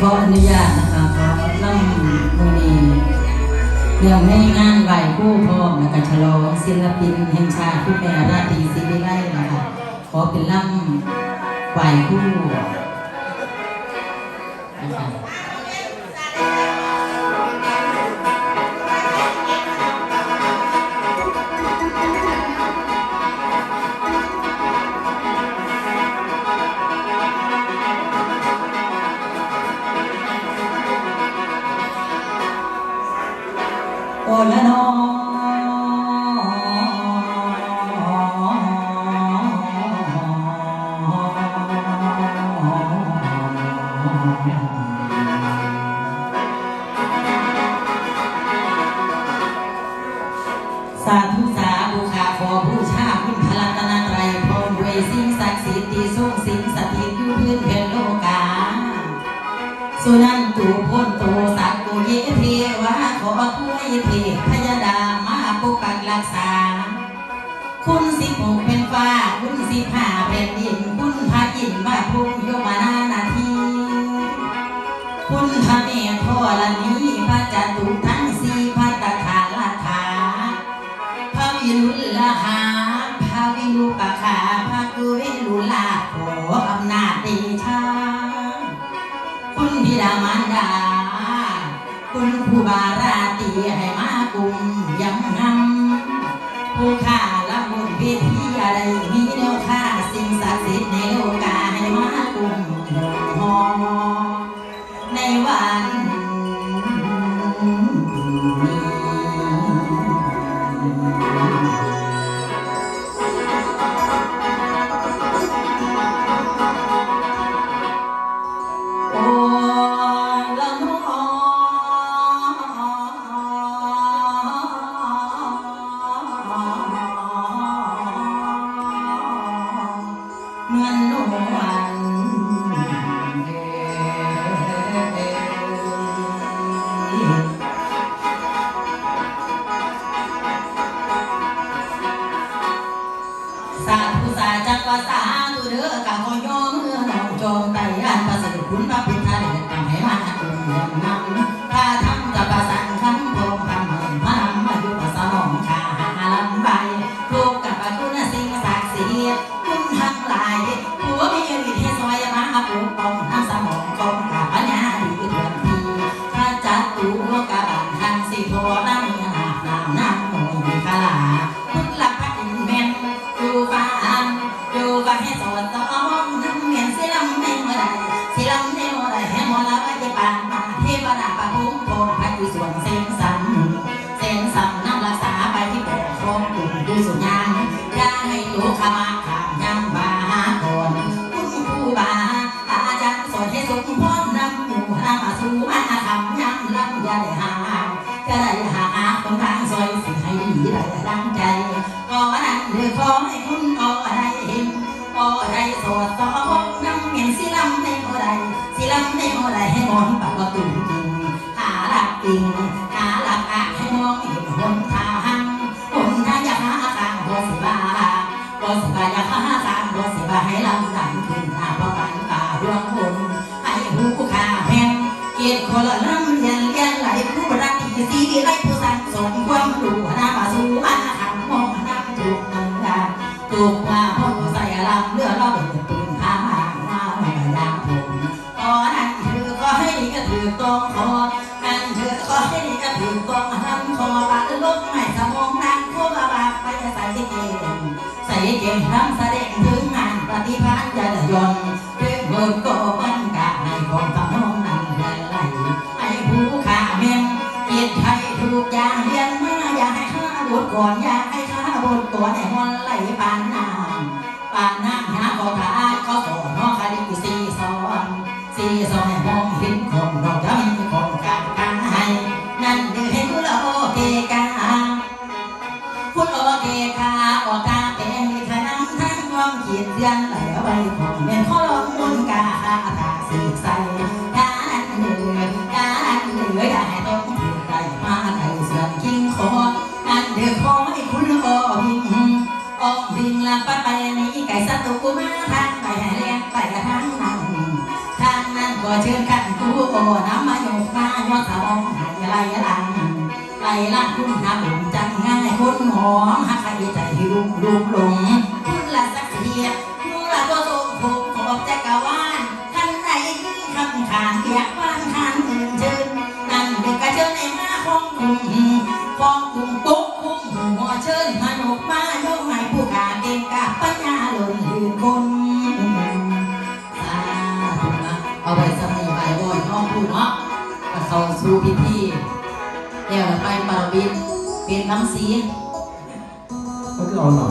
ขออนุญาตนะคะขอล่ำมือนีเรื่องในงานไหวผู้พร้อมนะคะฉลองศิลปินแห่งชาติผู้แม่ราตรีศิริไลนะคะขอเป็นล่ำไหวผู้ โอละนอสาธุสาบูชาขอบูชาคุณพลัตนาไตรพรด้วยสิ่งศักดิ์สิทธิ์ที่ทรงสิงสถิตอยู่พื้นแผ่นโลกาสุนันตุพ้น วะขอถวยเทพยดามาปกปักรักษา คุณสิบหกเป็นฟ้า คุณสิบห้าเป็นดิน คุณพระอินทร์มาภูมิโยมานานาที คุณพระเมธธรณีพระจตุทั้งสี่พระตถาลาถาพระวิรุลหาพระวิรุปคาพระกุเวลุลาขออำนาจเดชาคุณบิดามารดา คุณคู่บาราตีให้มากุมยังนำผู้ข้าละมุนเวทีอะไรมีแนวค่าสิ่งศักดิ์สิทธิ์ในโลกาให้มากุมหอในวัน คุณพระพุทธเด ดีได้ดังใจขอนั้นหรือขอให้คุณขอได้เห็นขอได้สวดต่อนำเมียนสิลำในโมใดสิลำในโมใดให้มองปากว่าตุ่มจริงหาหลักจริงหาหลักอาให้มองเห็นหนทางหนทางอยากหาทางบ่สิบาบ่สิบาอยากหาทางบ่สิบาให้ลำดังขึ้นหน้าพระปันตาดวงบนให้ผู้ข้าแผ่นเกียรติคนละานถูกมาพ่อใส่ลำเลือเราเป็นปืนพามางหน้าไม่ยางผมขอนั่นเธอขอให้ดีก็ถือตรงคอนั่นเธอขอให้ดีก็ถือตรงทำคอปากลบไม่สมองนั่งโคบาบาไปใส่เก่งใส่เก่งทำแสดงถึงงานปฏิภาณจะยนต์เรื่องเบิกก็มันกะให้ของทำนองนั้นเรียนไหลให้ผู้ขาแม่งเกียรติไทยถูกยางเรียนมาอย่าให้ข้าบทก่อน ปานน้ำหาขอทานเขาสอนนอคดีสีสอนสีสอนให้มองเห็นคนเราจะมีคนการการให้นั่นคือเห็นคุณโอเคกาคุณโอเคคาออกตาเป็นขนังทั้งความเขียนเรียนไหลไว้ของ กูอน้ำมาโยกมายอดสะบองหายไหลลังไหลลังคุณหาบุญจังง่ายคนหอมหักใครใจรุ่มรุ่มหลงคุณละสักเทียคุณละตัวทรงถูกขอบจักรวาลท่านไหนมีคำขานเกียกบ้านทานอื่นเชิญนั่นเป็นกระเชิญในมาของคุณของคุณปุ๊กคุ้มหัวเชิญมาโยกมาโยกให้ผู้กาเก่งกาปัญญาหล้นลื่นคนสาธุนะเอาไว้ เนาะก็เข้าสู่พิธีแล้วไปปารบินเป็นคำสีก็คือเอาหน่อย